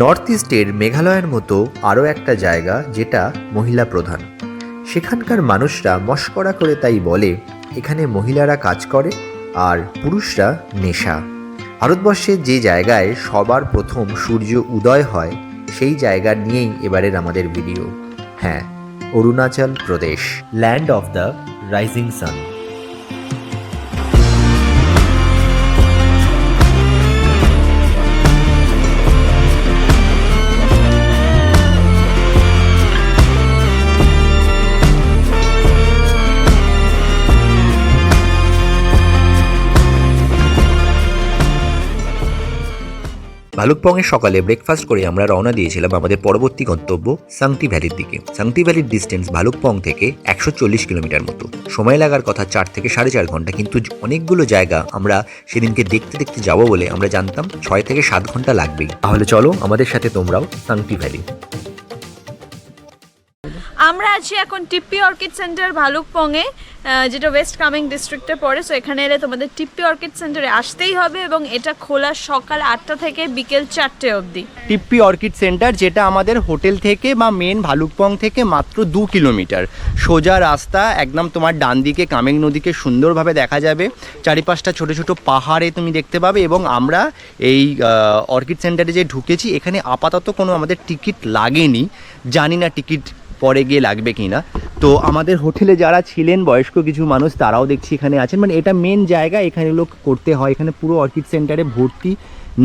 North ইস্টের মেঘালয়ের মতো আরও একটা জায়গা যেটা মহিলা প্রধান। সেখানকার মানুষরা মস্করা করে তাই বলে, এখানে মহিলারা কাজ করে আর পুরুষরা নেশা। ভারতবর্ষের যে জায়গায় সবার প্রথম সূর্য উদয় হয়, সেই জায়গা নিয়েই এবারের আমাদের ভিডিও। হ্যাঁ Arunachal Pradesh. Land of the rising sun ভালুকপংয়ে সকালে ব্রেকফাস্ট করে আমরা রওনা দিয়েছিলাম আমাদের পরবর্তী গন্তব্য সাংটি ভ্যালির দিকে। সাংতি ভ্যালির ডিস্টেন্স ভালুকপং থেকে একশো চল্লিশ কিলোমিটার মতো। সময় লাগার কথা চার থেকে সাড়ে চার ঘণ্টা, কিন্তু অনেকগুলো জায়গা আমরা সেদিনকে দেখতে দেখতে যাব বলে আমরা জানতাম, ছয় থেকে সাত ঘণ্টা লাগবেই। তাহলে চলো আমাদের সাথে তোমরাও সাংটি ভ্যালি। আমরা আছি এখন টিপ্পি অর্কিড সেন্টার ভালুকপংয়ে যেটা ওয়েস্ট কামিং ডিস্ট্রিক্টে পড়ে। সো এখানে এলে তোমাদের টিপ্পি অর্কিড সেন্টারে আসতেই হবে এবং এটা খোলা সকাল আটটা থেকে বিকেল চারটে অবধি। টিপ্পি অর্কিড সেন্টার যেটা আমাদের হোটেল থেকে বা মেন ভালুকপং থেকে মাত্র দু কিলোমিটার। সোজা রাস্তা, একদম তোমার ডান দিকে কামেং নদীকে সুন্দরভাবে দেখা যাবে। চারিপাশটা ছোট ছোট পাহাড়ে তুমি দেখতে পাবে এবং আমরা এই অর্কিড সেন্টারে যে ঢুকেছি, এখানে আপাতত কোনো আমাদের টিকিট লাগেনি। জানি না টিকিট পরে গিয়ে লাগবে কি না তো আমাদের হোটেলে যারা ছিলেন, বয়স্ক কিছু মানুষ, তারাও দেখছি এখানে আছেন। মানে এটা মেন জায়গা, এখানে লোক করতে হয়। এখানে পুরো অর্কিড সেন্টারে ভর্তি,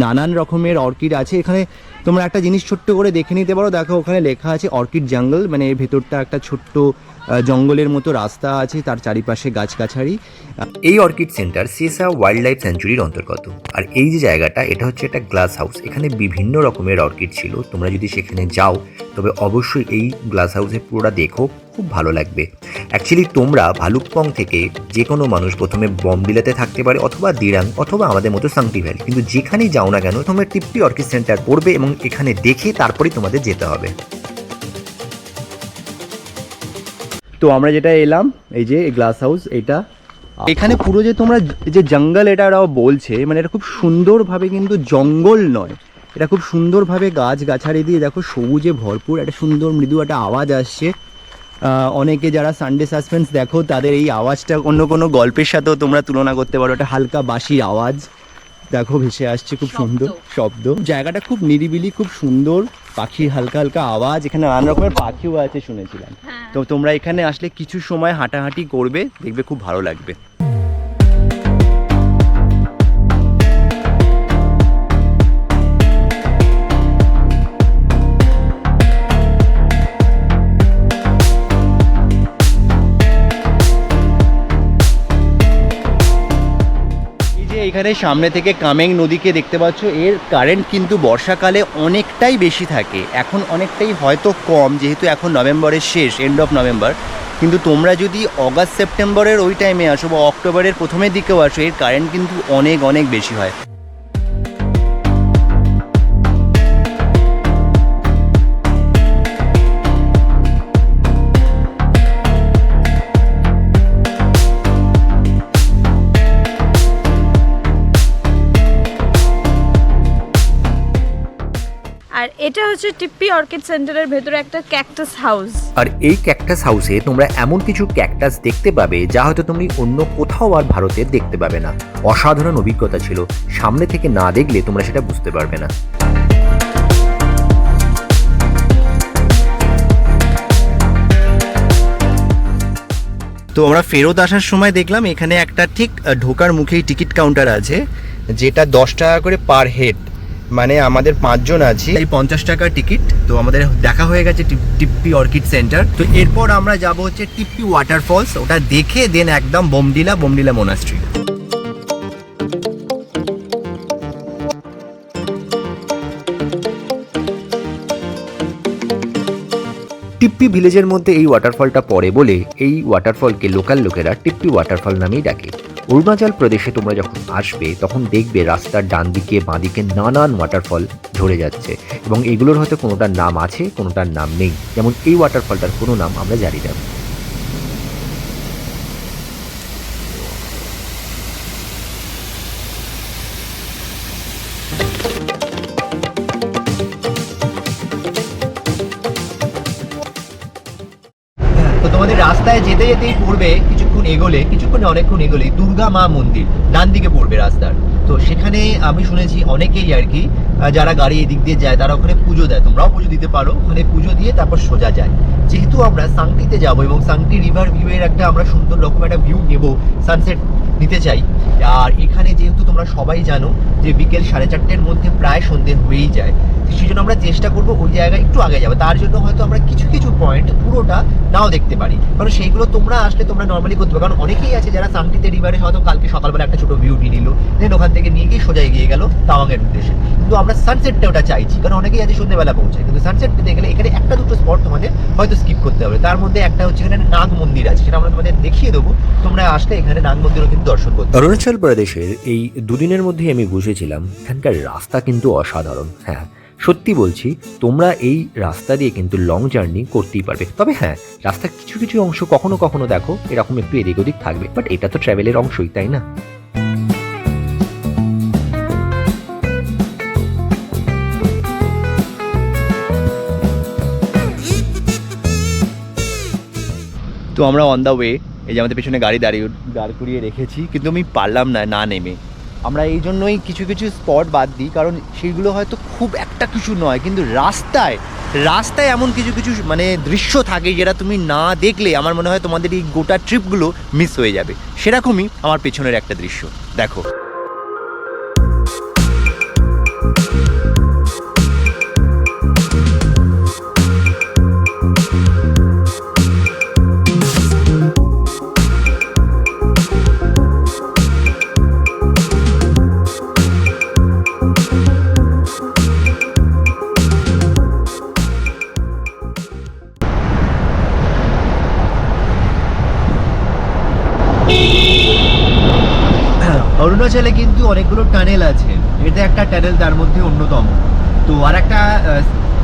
নানান রকমের অর্কিড আছে। এখানে তোমরা একটা জিনিস ছোট্ট করে দেখে নিতে পারো। দেখো, ওখানে লেখা আছে অর্কিড জাঙ্গল। মানে এর ভেতরটা একটা ছোট্ট জঙ্গলের মতো রাস্তা আছে, তার চারিপাশে গাছগাছালি। এই orchid centre Sessa wild life সেঞ্চুরির অন্তর্গত। আর এই যে জায়গাটা, এটা হচ্ছে একটা গ্লাস হাউস। এখানে বিভিন্ন রকমের অর্কিড ছিল। তোমরা যদি সেখানে যাও, তবে অবশ্যই এই গ্লাস হাউসে পুরোটা দেখো। খুব ভালো লাগবে। অ্যাকচুয়ালি তোমরা ভালুকপং থেকে যে কোনো মানুষ প্রথমে বমডিলাতে থাকতে পারে, অথবা দিরাং, অথবা আমাদের মতো সাংটি ভ্যালি। কিন্তু যেখানেই যাও না কেন, তোমরা টিপ্পি অর্কিড সেন্টার পড়বে এবং এখানে দেখে তারপরেই তোমাদের যেতে হবে। তো আমরা যেটা এলাম এই যে গ্লাস হাউস এটা এখানে পুরো যে তোমরা যে জঙ্গল এটা ওরাও বলছে মানে এটা খুব সুন্দরভাবে কিন্তু জঙ্গল নয়। এটা খুব সুন্দরভাবে গাছ গাছালি দিয়ে দেখো সবুজে ভরপুর একটা সুন্দর মৃদু একটা আওয়াজ আসছে। অনেকে যারা সানডে সাসপেন্স দেখো তাদের এই আওয়াজটা অন্য কোনো গল্পের সাথেও তোমরা তুলনা করতে পারো একটা হালকা বাঁশির আওয়াজ। দেখো ভেসে আসছে খুব সুন্দর শব্দ। জায়গাটা খুব নিরিবিলি খুব সুন্দর। পাখির হালকা হালকা আওয়াজ এখানে নানান রকমের পাখিও আছে শুনেছিলাম। তো তোমরা এখানে আসলে কিছু সময় হাঁটাহাঁটি করবে দেখবে খুব ভালো লাগবে। এখানে সামনে থেকে কামেং নদীকে দেখতে পাচ্ছ। এর কারেন্ট কিন্তু বর্ষাকালে অনেকটাই বেশি থাকে। এখন অনেকটাই হয়তো কম, যেহেতু এখন নভেম্বরের শেষ এন্ড অফ নভেম্বর কিন্তু তোমরা যদি অগাস্ট সেপ্টেম্বরের ওই টাইমে আসো বা অক্টোবরের প্রথমের দিকেও আসো, এর কারেন্ট কিন্তু অনেক অনেক বেশি হয়। এটা হচ্ছে টিপ্পি অর্কিড সেন্টারের ভেতরে একটা ক্যাকটাস হাউস আর এই ক্যাকটাস হাউসে তোমরা এমন কিছু ক্যাকটাস দেখতে পাবে যা হয়তো তুমি অন্য কোথাও আর ভারতে দেখতে পাবে না। অসাধারণ অভিজ্ঞতা ছিল। সামনে থেকে না দেখলে তোমরা সেটা বুঝতে পারবে না। তো আমরা ফেরত আসার সময় দেখলাম এখানে একটা ঠিক ঢোকার মুখেই টিকিট কাউন্টার আছে যেটা দশ টাকা করে পার হেড মানে আমাদের পাঁচজন আছি। এই পঞ্চাশ টাকার টিকিট তো আমাদের দেখা হয়ে গেছে টিপ- টিপ্পি অর্কিড সেন্টার। তো এরপর আমরা যাব হচ্ছে টিপ্পি ওয়াটারফলস ওটা দেখে দেন একদম বোমডিলা বোমডিলা মোনাস্ট্রি টিপ্পি ভিলেজের মধ্যে এই ওয়াটারফলটা পড়ে বলে এই ওয়াটারফলকে লোকাল লোকেরা টিপ্পি ওয়াটারফল নামেই ডাকে। অরুণাচল প্রদেশে তোমরা যখন আসবে, তখন দেখবে রাস্তার ডান দিকে বাঁ দিকে নানান ওয়াটারফল ঝরে যাচ্ছে। এবং এগুলোর হয়তো কোনোটার নাম আছে, কোনোটার নাম নেই। যেমন এই ওয়াটারফলটার কোনো নাম আমরা জানি না। পড়বে কিছুক্ষণ এগোলে, কিছুক্ষণ অনেকক্ষণ এগোলে দুর্গা মা মন্দির, ডান দিকে পড়বে রাস্তার। তো সেখানে আমি শুনেছি অনেকেই আর কি যারা গাড়ি এদিক দিয়ে যায়, তারা ওখানে পুজো দেয়। তোমরাও পুজো দিতে পারো, ওখানে পুজো দিয়ে তারপর সোজা যায়। যেহেতু আমরা সাংটিতে যাব এবং সাংটি রিভার ভিউ এর একটা আমরা সুন্দর রকম একটা ভিউ নেব সানসেট নিতে চাই। আর এখানে যেহেতু তোমরা সবাই জানো যে বিকেল সাড়ে চারটের মধ্যে প্রায় সন্ধে হয়েই যায় সেই জন্য আমরা চেষ্টা করব ওই জায়গায় একটু আগে যাব তার জন্য হয়তো আমরা কিছু কিছু পয়েন্ট পুরোটা নাও দেখতে পারি। কারণ সেইগুলো তোমরা আসলে তোমরা নর্মালি করতে পারো। কারণ অনেকেই আছে যারা সাংটিতে রিভারে হয়তো কালকে সকালবেলা একটা ছোট ভিউটি নিল দেন ওখান থেকে নিয়ে গিয়ে সোজা এগিয়ে গেল তাওয়াংয়ের উদ্দেশ্যে। কিন্তু আমরা সানসেটটা ওটা চাইছি, কারণ অনেকেই আছে সন্ধ্যেবেলা পৌঁছায়। কিন্তু সানসেট পেতে গেলে এখানে একটা দুটো স্পট তোমাদের হয়তো স্কিপ করতে হবে। তার মধ্যে একটা হচ্ছে এখানে নাগ মন্দির আছে, সেটা আমরা তোমাদের দেখিয়ে দেবো। তোমরা আসলে এখানে নাগ মন্দিরও কিন্তু দর্শন করতে। অরুণাচল প্রদেশের এই দুদিনের মধ্যেই আমি বুঝেছিলাম এখানকার রাস্তা কিন্তু অসাধারণ। হ্যাঁ সত্যি বলছি তোমরা এই রাস্তা দিয়ে কিন্তু লং জার্নি করতেই পারবে। তবে হ্যাঁ রাস্তার কিছু কিছু অংশ কখনো কখনো দেখো এরকম একটু এদিক ওদিক থাকবে বাট এটা তো ট্রাভেলের অংশই তাই না? তো আমরা অন দ্য ওয়ে এই যে আমাদের পেছনে গাড়ি দাঁড়িয়ে দাঁড় করিয়ে রেখেছি, কিন্তু আমি পারলাম না না নেমে। আমরা এই জন্যই কিছু কিছু স্পট বাদ দিই, কারণ সেইগুলো হয়তো খুব একটা কিছু নয়, কিন্তু রাস্তায় রাস্তায় এমন কিছু কিছু মানে দৃশ্য থাকে যেটা তুমি না দেখলে আমার মনে হয় তোমাদের এই গোটা ট্রিপগুলো মিস হয়ে যাবে। সেরকমই আমার পেছনের একটা দৃশ্য। দেখো। অরুণাচলে কিন্তু অনেকগুলো টানেল আছে। এটা একটা টানেল তার মধ্যে অন্যতম। তো আর একটা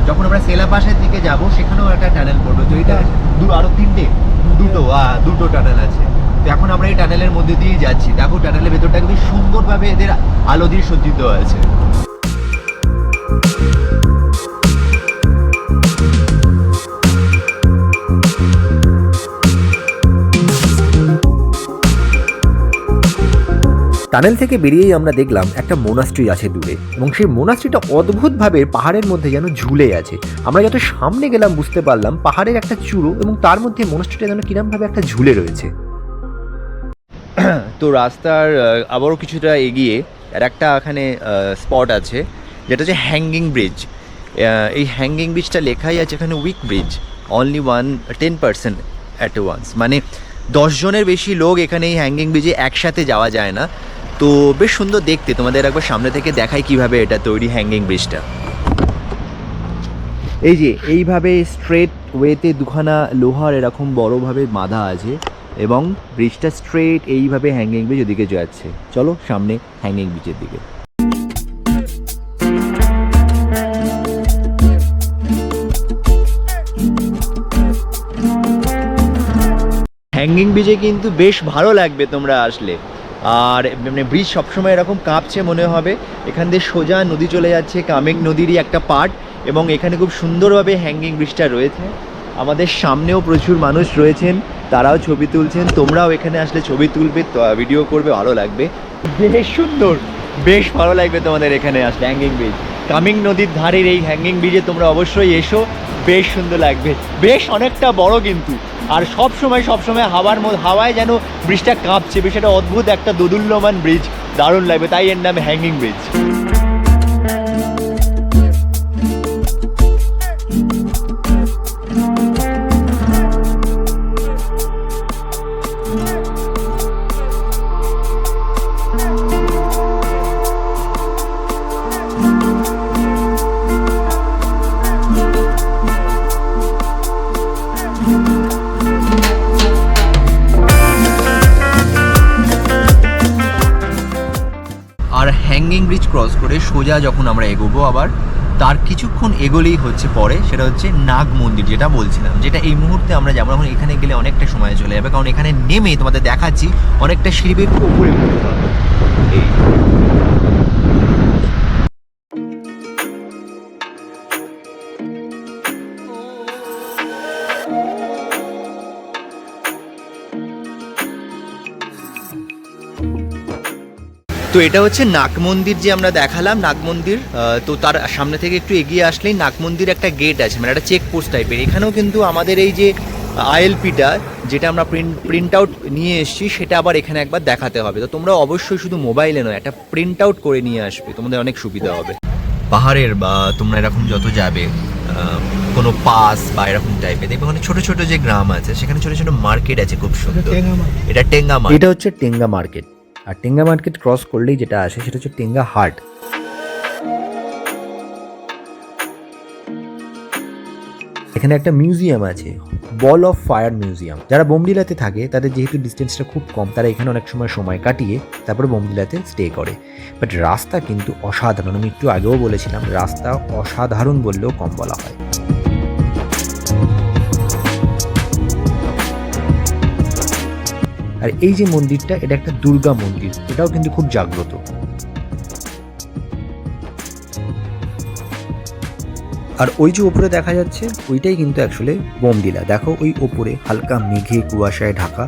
যখন আমরা সেলা পাশের দিকে যাব, সেখানেও একটা টানেল পড়বে। তো এটা আরও তিনটে? দুটো দুটো টানেল আছে। তো এখন আমরা এই টানেলের মধ্যে দিয়েই যাচ্ছি। দেখো, টানেলের ভেতরটা কিন্তু সুন্দরভাবে এদের আলো দিয়ে সজ্জিত আছে টানেল থেকে বেরিয়েই আমরা দেখলাম একটা মোনাস্ট্রি আছে দূরে, এবং সেই মোনাস্ট্রিটা অদ্ভুতভাবে পাহাড়ের মধ্যে যেন ঝুলে আছে। আমরা যত সামনে গেলাম বুঝতে পারলাম পাহাড়ের একটা চূড়ো এবং তার মধ্যে মোনাস্ট্রিটা যেন কিরমভাবে একটা ঝুলে রয়েছে। তো রাস্তার আবারও কিছুটা এগিয়ে আর একটা এখানে স্পট আছে, যেটা হচ্ছে হ্যাঙ্গিং ব্রিজ এই হ্যাঙ্গিং ব্রিজটা লেখাই আছে এখানে weak bridge only one ten percent at once মানে দশজনের বেশি লোক এখানে এই হ্যাঙ্গিং ব্রিজে একসাথে যাওয়া যায় না। তো বেশ সুন্দর দেখতে। তোমাদের একবার সামনে থেকে দেখাই কীভাবে এটা তৈরি হ্যাঙ্গিং ব্রিজটা এই যে, এইভাবে স্ট্রেট ওয়েতে দুখানা লোহার এরকম বড়ভাবে বাঁধা আছে এবং ব্রিজটা স্ট্রেট এইভাবে হ্যাঙ্গিং ব্রিজ ওদিকে যাচ্ছে। চলো সামনে হ্যাঙ্গিং ব্রিজের দিকে। হ্যাঙ্গিং ব্রিজে কিন্তু বেশ ভালো লাগবে তোমরা আসলে। আর মানে ব্রিজ সবসময় এরকম কাঁপছে মনে হবে। এখান দিয়ে সোজা নদী চলে যাচ্ছে, কামেক নদীরই একটা পার্ট এবং এখানে খুব সুন্দরভাবে হ্যাঙ্গিং ব্রিজটা রয়েছে। আমাদের সামনেও প্রচুর মানুষ রয়েছেন, তারাও ছবি তুলছেন, তোমরাও এখানে আসলে ছবি তুলবে ভিডিও করবে, ভালো লাগবে। বেশ সুন্দর, বেশ ভালো লাগবে তোমাদের এখানে আসলে হ্যাঙ্গিং ব্রিজ কামিং নদীর ধারের এই হ্যাঙ্গিং ব্রিজে তোমরা অবশ্যই এসো বেশ সুন্দর লাগবে। বেশ অনেকটা বড় কিন্তু। আর সব সময় সব সময় হাওয়ার হাওয়ায় যেন ব্রিজটা কাঁপছে। বেশ একটা অদ্ভুত একটা দোদুল্যমান ব্রিজ। দারুণ লাগবে। তাই এর নাম হ্যাঙ্গিং ব্রিজ। ক্রস করে সোজা যখন আমরা এগোবো আবার, তার কিছুক্ষণ এগোলেই হচ্ছে পরে, সেটা হচ্ছে নাগ মন্দির যেটা বলছিলাম, যেটা এই মুহূর্তে আমরা যেমন এখন এখানে গেলে অনেকটা সময় চলে যাবে, কারণ এখানে নেমে তোমাদের দেখাচ্ছি অনেকটা সিঁড়ি একটু উপরে এই তো এটা হচ্ছে নাগ মন্দির যে আমরা দেখালাম নাগ মন্দির তো তার সামনে থেকে একটু এগিয়ে আসলেই নাগ মন্দির একটা গেট আছে মানে একটা চেক পোস্ট টাইপের এখানেও কিন্তু আমাদের এই যে আইএলপিটা যেটা আমরা প্রিন্ট প্রিন্ট আউট নিয়ে এসেছি সেটা আবার এখানে একবার দেখাতে হবে। তো তোমরা অবশ্যই শুধু মোবাইলে নয় একটা প্রিন্ট আউট করে নিয়ে আসবে তোমাদের অনেক সুবিধা হবে। পাহাড়ের বা তোমরা এরকম যত যাবে কোনো পাস বা এরকম টাইপের দেখবে ওখানে ছোট ছোট যে গ্রাম আছে সেখানে ছোট ছোট মার্কেট আছে খুব সুন্দর। এটা টেঙ্গা মার্কেট। এটা হচ্ছে টেঙ্গা মার্কেট। আর টেঙ্গা মার্কেট ক্রস করলেই যেটা আসে সেটা হচ্ছে টেঙ্গা হাট। এখানে একটা মিউজিয়াম আছে, বল অফ ফায়ার মিউজিয়াম। যারা বোমডিলাতে থাকে, তাদের যেহেতু ডিস্টেন্সটা খুব কম, তারা এখানে অনেক সময় সময় কাটিয়ে তারপরে বোমডিলাতে স্টে করে। বাট রাস্তা কিন্তু অসাধারণ, আমি একটু আগেও বলেছিলাম, রাস্তা অসাধারণ বললেও কম বলা হয়। আর এই যে মন্দিরটা, এটা একটা দুর্গা মন্দির। এটাও কিন্তু খুব জাগ্রত। আর ওই যে ওপরে দেখা যাচ্ছে, ওইটাই কিন্তু অ্যাকচুয়ালি বোমডিলা দেখো ওই ওপরে হালকা মেঘে কুয়াশায় ঢাকা।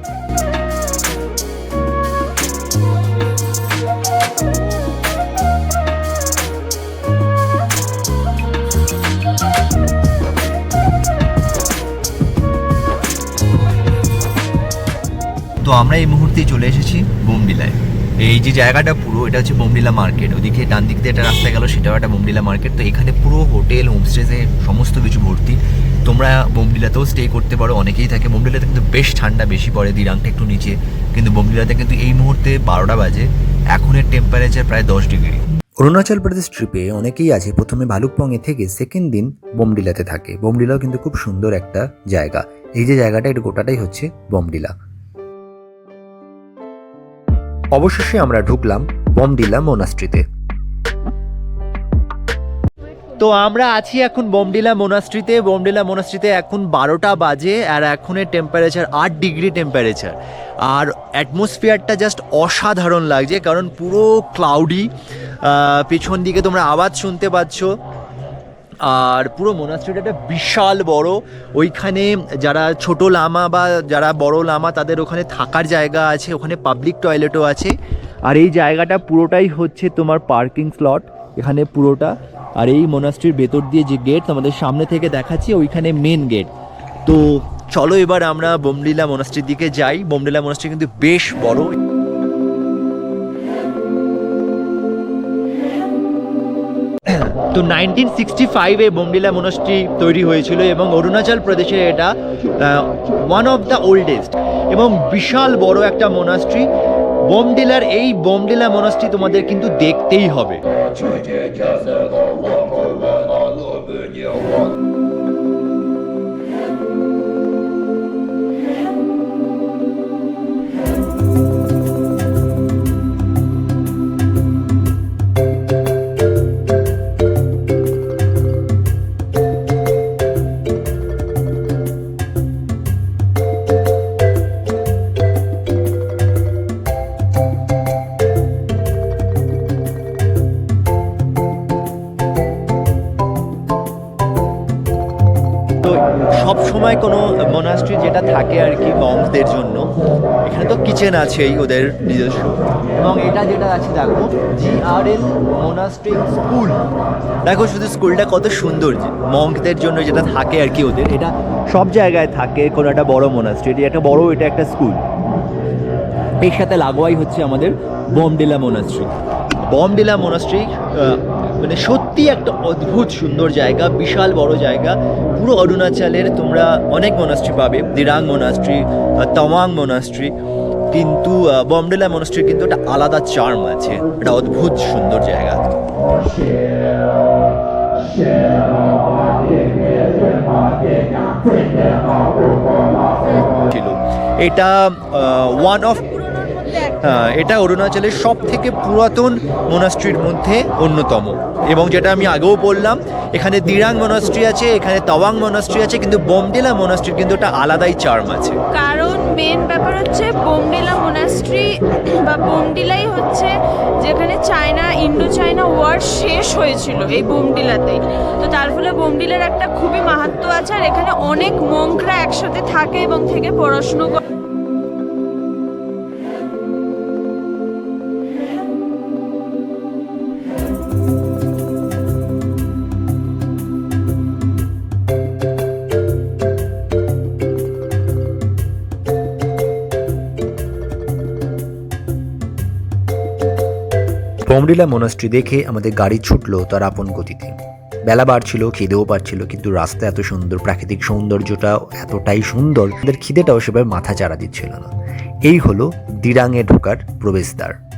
আমরা এই মুহূর্তে চলে এসেছি বোমডিলায় এই যে জায়গাটা পুরো, এটা হচ্ছে বোমডিলা মার্কেট। ওদিকে ডান দিক দিয়ে একটা রাস্তা গেল, সেটাও একটা বোমডিলা মার্কেট। তো এখানে পুরো হোটেল, হোমস্টেজে সমস্ত কিছু ভর্তি। তোমরা বোমডিলাতেও স্টে করতে পারো, অনেকেই থাকে। বোমডিলাতে কিন্তু বেশ ঠান্ডা, বেশি পড়ে দিরাংটা একটু নিচে। কিন্তু বোমডিলাতে কিন্তু এই মুহূর্তে বারোটা বাজে, এখনের টেম্পারেচার প্রায় দশ ডিগ্রি। অরুণাচল প্রদেশ ট্রিপে অনেকেই আছে, প্রথমে ভালুকপংয়ে থেকে সেকেন্ড দিন বোমডিলাতে থাকে। বোমডিলাও কিন্তু খুব সুন্দর একটা জায়গা। এই যে জায়গাটা এটা গোটাটাই হচ্ছে বোমডিলা অবশেষে আমরা ঢুকলাম বোমডিলা মোনাস্ট্রিতে। তো আমরা আছি এখন বোমডিলা মোনাস্ট্রিতে। বোমডিলা মোনাস্ট্রিতে এখন বারোটা বাজে আর এখনের টেম্পারেচার আট ডিগ্রি টেম্পারেচার আর অ্যাটমসফিয়ারটা জাস্ট অসাধারণ লাগছে কারণ পুরো ক্লাউডি পেছন দিকে তোমরা আওয়াজ শুনতে পাচ্ছ। আর পুরো মোনাস্ট্রিটা একটা বিশাল বড়। ওইখানে যারা ছোট লামা বা যারা বড় লামা, তাদের ওখানে থাকার জায়গা আছে, ওখানে পাবলিক টয়লেটও আছে। আর এই জায়গাটা পুরোটাই হচ্ছে তোমার পার্কিং স্লট এখানে পুরোটা। আর এই মোনাস্ট্রির ভেতর দিয়ে যে গেট আমাদের সামনে থেকে দেখাচ্ছি, ওইখানে মেন গেট তো চলো এবার আমরা বোমডিলা মোনাস্ট্রির দিকে যাই। বোমডিলা মোনাস্ট্রি কিন্তু বেশ বড়। তো নাইনটিন সিক্সটি ফাইভে বোমডিলা মনস্ট্রি তৈরি হয়েছিল এবং অরুণাচল প্রদেশে এটা ওয়ান অফ দ্য ওল্ডেস্ট এবং বিশাল বড় একটা মনাস্ট্রি বোমডিলার এই বোমডিলা মোনাস্ট্রি তোমাদের কিন্তু দেখতেই হবে। থাকে আর কি মংসদের জন্য। এখানে তো কিচেন আছেই ওদের নিজস্ব। এবং এটা যেটা আছে, দেখো জি আর এল মোনাস্ট্রি স্কুল দেখো শুধু স্কুলটা কত সুন্দর মংকদের জন্য যেটা থাকে আর কি ওদের। এটা সব জায়গায় থাকে, কোনো একটা বড় মোনাস্ট্রি এটা একটা বড়, এটা একটা স্কুলের সাথে লাগোয়াই হচ্ছে আমাদের বমডিলা মোনাস্ট্রি বমডিলা মোনাস্ট্রি মানে সত্যি একটা অদ্ভুত সুন্দর জায়গা, বিশাল বড় জায়গা। পুরো অরুণাচলের তোমরা অনেক মোনাস্ট্রি পাবে। দিরাং মোনাস্ট্রি তাওয়াং মনাস্ট্রি কিন্তু বমডেলা মোনাস্ট্রি কিন্তু একটা আলাদা চার্ম আছে। একটা অদ্ভুত সুন্দর জায়গা ছিল। এটা ওয়ান অফ এটা অরুণাচলের সব থেকে পুরাতন মোনাস্ট্রির মধ্যে অন্যতম। এবং যেটা আমি আগেও বললাম, এখানে দিরাং মোনাস্ট্রি আছে, এখানে তাওয়াং মোনাস্ট্রি আছে, কিন্তু বোমডিলা মোনাস্ট্রির কিন্তু একটা আলাদাই চার্ম আছে। কারণ মেন ব্যাপার হচ্ছে বোমডিলা মনাস্ট্রি বা বোমডিলাই হচ্ছে যেখানে চায়না ইন্ডো চায়না ওয়ার শেষ হয়েছিল এই বোমডিলাতেই। তো তার ফলে বোমডিলার একটা খুবই মাহাত্ম্য আছে, আর এখানে অনেক মঙ্করা একসাথে থাকে এবং থেকে পড়াশুনো করে। কমরিলা মোনাস্ট্রি দেখে আমাদের গাড়ি ছুটলো তার আপন গতিতে। বেলা বাড়ছিল, খিদেও পাচ্ছিল, কিন্তু রাস্তা এত সুন্দর, প্রাকৃতিক সৌন্দর্যটা এতটাই সুন্দর তাদের খিদেটাও সেভাবে মাথা চাড়া দিচ্ছিল না। এই হলো দিরাঙে ঢোকার প্রবেশদ্বার।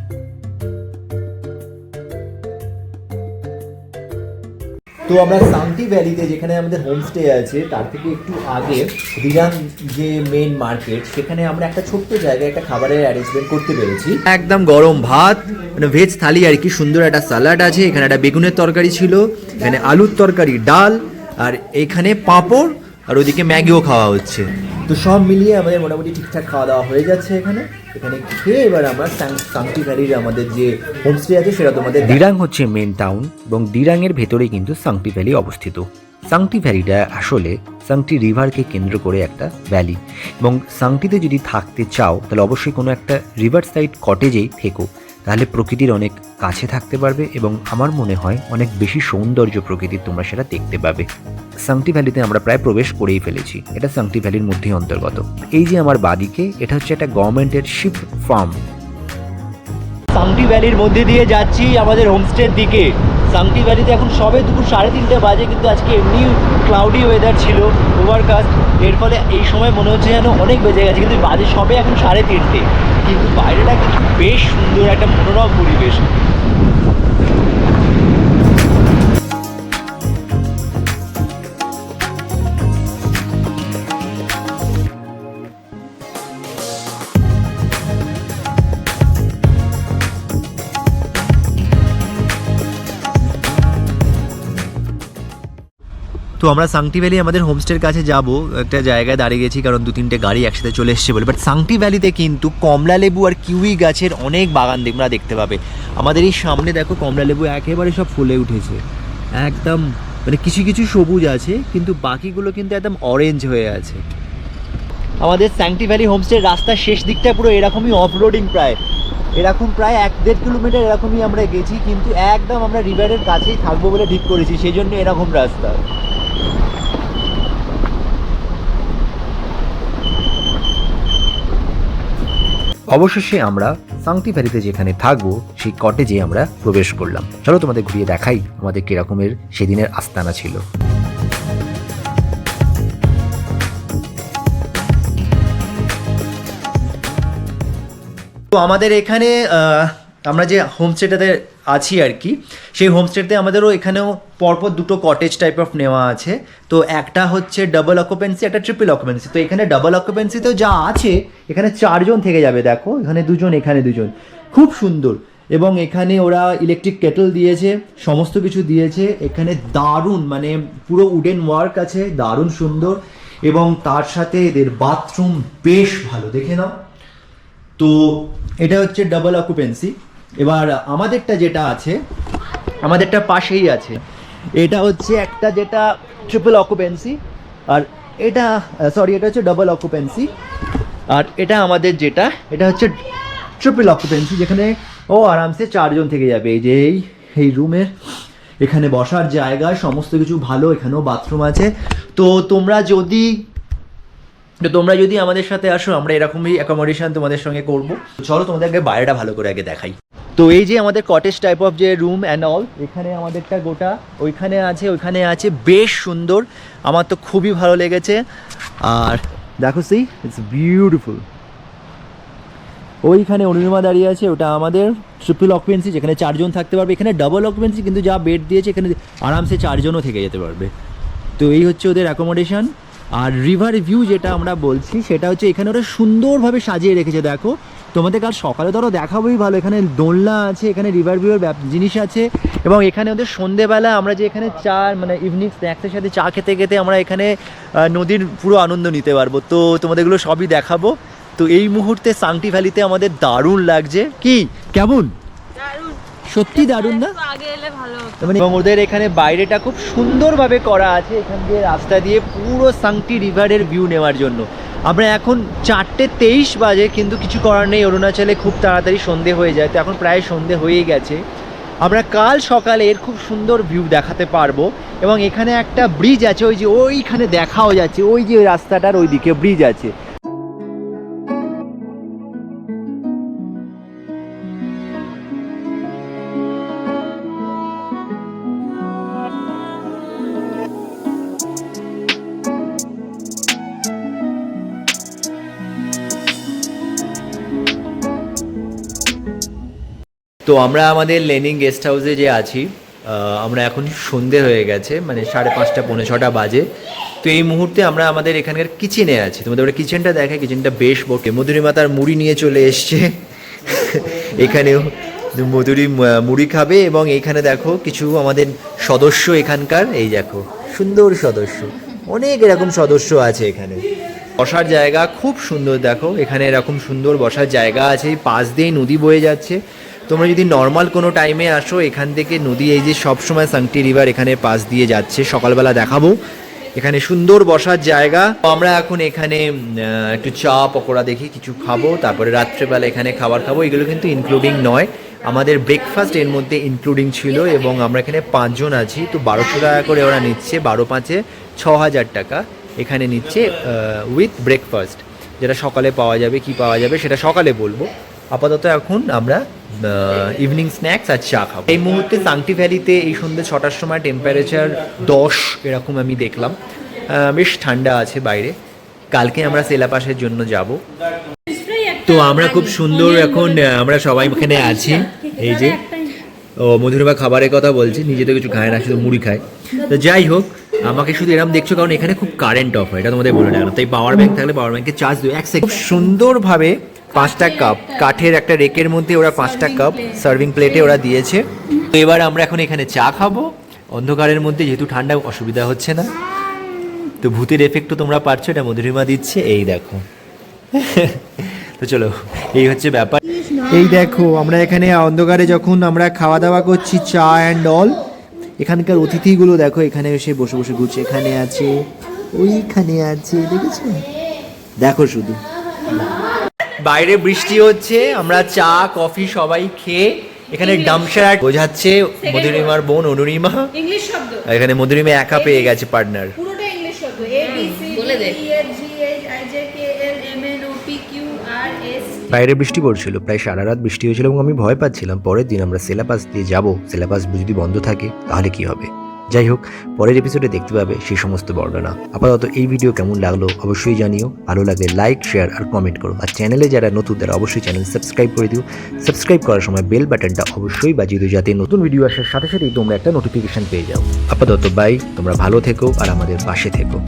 তো আমরা শান্তি ভ্যালিতে যেখানে আমাদের হোমস্টে আছে, তার থেকে একটু আগে দিরাং যে মেন মার্কেট সেখানে আমরা একটা ছোট্ট জায়গায় একটা খাবারের অ্যারেঞ্জমেন্ট করতে পেরেছি। একদম গরম ভাত মানে ভেজ থালি, আর কি সুন্দর একটা স্যালাড আছে, এখানে একটা বেগুনের তরকারি ছিল, এখানে আলুর তরকারি, ডাল, আর এখানে পাঁপড়, আর ওদিকে ম্যাগিও খাওয়া হচ্ছে। তো সব মিলিয়ে আমাদের মোটামুটি ঠিকঠাক খাওয়া দাওয়া হয়ে যাচ্ছে এখানে। এখানে খেয়ে এবার আমরা সাংটি ভ্যালির আমাদের যে হোমস্টে আছে সেটা তোমাদের দিরাং হচ্ছে মেন টাউন এবং দিরাংয়ের ভেতরেই কিন্তু সাংটি ভ্যালি অবস্থিত। সাংটি ভ্যালিটা আসলে সাংটি রিভারকে কেন্দ্র করে একটা ভ্যালি এবং সাংটিতে যদি থাকতে চাও, তাহলে অবশ্যই কোনো একটা রিভার সাইড কটেজেই থেকো। তাহলে প্রকৃতির অনেক কাছে থাকতে পারবে এবং আমার মনে হয় অনেক বেশি সৌন্দর্য প্রকৃতির তোমরা সেটা দেখতে পাবে। সাংটি ভ্যালিতে আমরা প্রায় প্রবেশ করেই ফেলেছি। এটা সাংটি ভ্যালির মধ্যেই অন্তর্গত। এই যে আমার বাদিকে, এটা হচ্ছে একটা গভর্নমেন্টের শিপ ফার্ম। সাংটি ভ্যালির মধ্যে দিয়ে যাচ্ছি আমাদের হোমস্টের দিকে। সাংটি ভ্যালিতে এখন সবে দুপুর সাড়ে তিনটে বাজে, কিন্তু আজকে এমনি ক্লাউডি ওয়েদার ছিল ওভারকাস্ট এর ফলে এই সময় মনে হচ্ছে যেন অনেক বেজে গেছে, কিন্তু বাজে সবে এখন সাড়ে তিনটে। কিন্তু বাইরেটা কিন্তু বেশ সুন্দর একটা মনোরম পরিবেশ। তো আমরা সাংটি ভ্যালি আমাদের হোমস্টের কাছে যাব। একটা জায়গায় দাঁড়িয়ে গেছি, কারণ দু তিনটে গাড়ি একসাথে চলে এসছে বলে। বাট সাংটি ভ্যালিতে কিন্তু কমলা লেবু আর কিউই গাছের অনেক বাগান তোমরা দেখতে পাবে। আমাদের এই সামনে দেখো, কমলা লেবু একেবারে সব ফুলে উঠেছে। একদম মানে কিছু কিছু সবুজ আছে, কিন্তু বাকিগুলো কিন্তু একদম অরেঞ্জ হয়ে আছে। আমাদের স্যাংটি ভ্যালি হোমস্টের রাস্তার শেষ দিকটা পুরো এরকমই অফ রোডিং প্রায়। এরকম প্রায় এক দেড় কিলোমিটার এরকমই আমরা গেছি, কিন্তু একদম আমরা রিভারের কাছেই থাকব বলে ঠিক করেছি। সেই জন্য এরকম রাস্তা। অবশেষে আমরা সাংতি ভ্যালিতে যেখানে থাকব, সেই কটেজে আমরা প্রবেশ করলাম। চলো তোমাদের ঘুরিয়ে দেখাই আমাদের কিরকমের সেদিনের আস্তানা ছিল। তো আমাদের এখানে আমরা যে হোমস্টেটাতে আছি আর কি, সেই হোমস্টেতে আমাদেরও এখানেও পরপর দুটো কটেজ টাইপ অফ নেওয়া আছে। তো একটা হচ্ছে ডাবল অকুপেন্সি একটা ট্রিপল অকুপেন্সি তো এখানে ডাবল অকুপেন্সিতেও যা আছে, এখানে চারজন থেকে যাবে, দেখো। এখানে দুজন এখানে দুজন। খুব সুন্দর। এবং এখানে ওরা ইলেকট্রিক কেটল দিয়েছে, সমস্ত কিছু দিয়েছে। এখানে দারুণ মানে পুরো উডেন ওয়ার্ক আছে, দারুণ সুন্দর। এবং তার সাথে এদের বাথরুম বেশ ভালো, দেখে নাও। তো এটা হচ্ছে ডাবল অকুপেন্সি এবার আমাদেরটা যেটা আছে, আমাদেরটা পাশেই আছে। এটা হচ্ছে একটা যেটা ট্রিপল অকুপেন্সি আর এটা সরি এটা হচ্ছে ডাবল অকুপেন্সি আর এটা আমাদের যেটা, এটা হচ্ছে ট্রিপল অকুপেন্সি যেখানে ও আরামসে চারজন থেকে যাবে। এই যে এই এই রুমের এখানে বসার জায়গা, সমস্ত কিছু ভালো, এখানেও বাথরুম আছে। তো তোমরা যদি তো তোমরা যদি আমাদের সাথে আসো, আমরা এরকমই অ্যাকোমোডেশন তোমাদের সঙ্গে করব। চলো তোমাদেরকে বাইরেটা ভালো করে আগে দেখাই। তো এই যে আমাদের কটেজ টাইপ অফ যে রুম অ্যান্ড অল এখানে আমাদেরটা গোটা, ওইখানে আছে ওইখানে আছে, বেশ সুন্দর। আমার তো খুবই ভালো লেগেছে। আর দেখো সি ইটস বিউটিফুল ওইখানে অনির্মা দাঁড়িয়ে আছে, ওটা আমাদের ট্রিপল অকুপেন্সি যেখানে চারজন থাকতে পারবে। এখানে ডাবল অকুপেন্সি কিন্তু যা বেড দিয়েছে, এখানে আরামসে চারজনও থেকে যেতে পারবে। তো এই হচ্ছে ওদের অ্যাকোমোডেশন আর রিভার ভিউ যেটা আমরা বলছি, সেটা হচ্ছে এখানে ওরা সুন্দরভাবে সাজিয়ে রেখেছে, দেখো। তোমাদের কাল সকালে ধরো দেখাবোই ভালো, এখানে দোলনা আছে, এখানে রিভার ভিউয়ের জিনিস আছে, এবং এখানে ওদের সন্ধেবেলা আমরা যে এখানে চা মানে ইভিনিং স্ন্যাক্সের সাথে চা খেতে খেতে আমরা এখানে নদীর পুরো আনন্দ নিতে পারব। তো তোমাদেরগুলো সবই দেখাবো। তো এই মুহূর্তে সাংটি ভ্যালিতে আমাদের দারুণ লাগছে। কি? কেমন? সত্যি দারুণ না? আগে এলে ভালো মানে এবং ওদের এখানে বাইরেটা খুব সুন্দরভাবে করা আছে এখান দিয়ে রাস্তা দিয়ে পুরো সাংটি রিভারের ভিউ নেওয়ার জন্য। আমরা এখন চারটে তেইশ বাজে কিন্তু কিছু করার নেই অরুণাচলে খুব তাড়াতাড়ি সন্ধে হয়ে যায় তো এখন প্রায় সন্ধে হয়েই গেছে। আমরা কাল সকালে এর খুব সুন্দর ভিউ দেখাতে পারব এবং এখানে একটা ব্রিজ আছে ওই যে ওইখানে দেখাও যাচ্ছে ওই যে ওই রাস্তাটার ওইদিকে ব্রিজ আছে। তো আমরা আমাদের লেনিং গেস্ট হাউসে যে আছি আমরা এখন সন্ধে হয়ে গেছে মানে সাড়ে পাঁচটা, পৌনে ছটা বাজে। তো এই মুহূর্তে আমরা আমাদের এখানকার কিচেনে আছি। তোমাদের ওটা কিচেনটা দেখে কিচেনটা বেশ বকে মধুরী মাতার মুড়ি নিয়ে চলে এসছে। এখানেও মধুরি মুড়ি খাবে এবং এইখানে দেখো কিছু আমাদের সদস্য এখানকার। এই দেখো, সুন্দর সদস্য। অনেক এরকম সদস্য আছে এখানে। বসার জায়গা খুব সুন্দর, দেখো। এখানে এরকম সুন্দর বসার জায়গা আছে। পাশ দিয়েই নদী বয়ে যাচ্ছে। তোমরা যদি নর্মাল কোনো টাইমে আসো, এখান থেকে নদী, এই যে সবসময় সাংটি রিভার এখানে পাশ দিয়ে যাচ্ছে, সকালবেলা দেখাবো। এখানে সুন্দর বসার জায়গা। আমরা এখন এখানে একটু চা, পকোড়া দেখি, কিছু খাব, তারপরে রাত্রেবেলা এখানে খাবার খাব। এগুলো কিন্তু ইনক্লুডিং নয়, আমাদের ব্রেকফাস্ট এর মধ্যে ইনক্লুডিং ছিল এবং আমরা এখানে পাঁচজন আছি। তো বারোশো টাকা করে ওরা নিচ্ছে, বারো পাঁচে ছ হাজার টাকা এখানে নিচ্ছে উইথ ব্রেকফাস্ট যেটা সকালে পাওয়া যাবে, কি পাওয়া যাবে, সেটা সকালে বলব। আপাতত এখন আমরা ইভিনিং স্ন্যাক্স আর চা খাব। এই মুহূর্তে সাংটি ভ্যালিতে এই সন্ধ্যে ছটার সময় টেম্পারেচার দশ, এরকম আমি দেখলাম। বেশ ঠান্ডা আছে বাইরে। কালকে আমরা সেলাপাসের জন্য যাব। তো আমরা খুব সুন্দর এখন আমরা সবাই এখানে আছি। এই যে, ও, মধুরমা খাবারের কথা বলছি, নিজে তো কিছু খায় না, শুধু মুড়ি খায়। তো যাই হোক, আমাকে শুধু এরকম দেখছ, কারণ এখানে খুব কারেন্ট অফ হয়, এটা তোমাদের বলে রাখলাম তাই পাওয়ার ব্যাংক থাকলে পাওয়ার ব্যাংকে চার্জ দেবে। এক সেকেন্ড সুন্দরভাবে পাঁচটা কাপ, কাঠের একটা রেকের মধ্যে ওরা পাঁচটা কাপ সার্ভিং প্লেটে ওরা দিয়েছে। তো এবার আমরা এখন এখানে চা খাব। অন্ধকারের মধ্যে যেহেতু ঠান্ডা অসুবিধা হচ্ছে না। তো ভূতের এফেক্টও তোমরা পাচ্ছ এটা মধুরিমা দিচ্ছে। এই দেখো। তো চলো, এই হচ্ছে ব্যাপার। এই দেখো, আমরা এখানে অন্ধকারে যখন আমরা খাওয়া দাওয়া করছি, চা অ্যান্ড অল এখানকার অতিথিগুলো দেখো, এখানে এসে বসে বসে ঘুরছে। এখানে আছে, ওইখানে আছে, দেখেছ? দেখো শুধু। বাইরে বৃষ্টি হচ্ছে আমরা চা কফি সবাই খেয়ে এখানে ডামশার বোঝাচ্ছে মধুরিমার বোন অনুরিমা। ইংলিশ শব্দ। আর এখানে মধুরিমা একা পেয়ে গেছে পার্টনার পুরোটা ইংলিশ শব্দ। এ বি সি বলে দে। D F G H I J K L M N O P Q R S বাইরে বৃষ্টি পড়ছিল প্রায় সারা রাত বৃষ্টি হয়েছিল এবং আমি ভয় পাচ্ছিলাম। পরের দিন আমরা সিলেবাস দিয়ে যাব। সিলেবাস যদি বন্ধ থাকে তাহলে কি হবে? যাই হোক, পরের এপিসোডে দেখতে পাবে সেই সমস্ত বর্ণনা। আপাতত এই ভিডিও কেমন লাগল অবশ্যই জানিও। ভালো লাগলে লাইক শেয়ার আর কমেন্ট করো। আর চ্যানেলে যারা নতুন, তারা অবশ্যই চ্যানেল সাবস্ক্রাইব করে দিও। সাবস্ক্রাইব করার সময় বেল বাটনটা অবশ্যই বাজিয়ে দিও যাতে নতুন ভিডিও আসার সাথে সাথেই তোমরা একটা নোটিফিকেশান পেয়ে যাও। আপাতত বাই তোমরা ভালো থেকো আর আমাদের পাশে থেকো।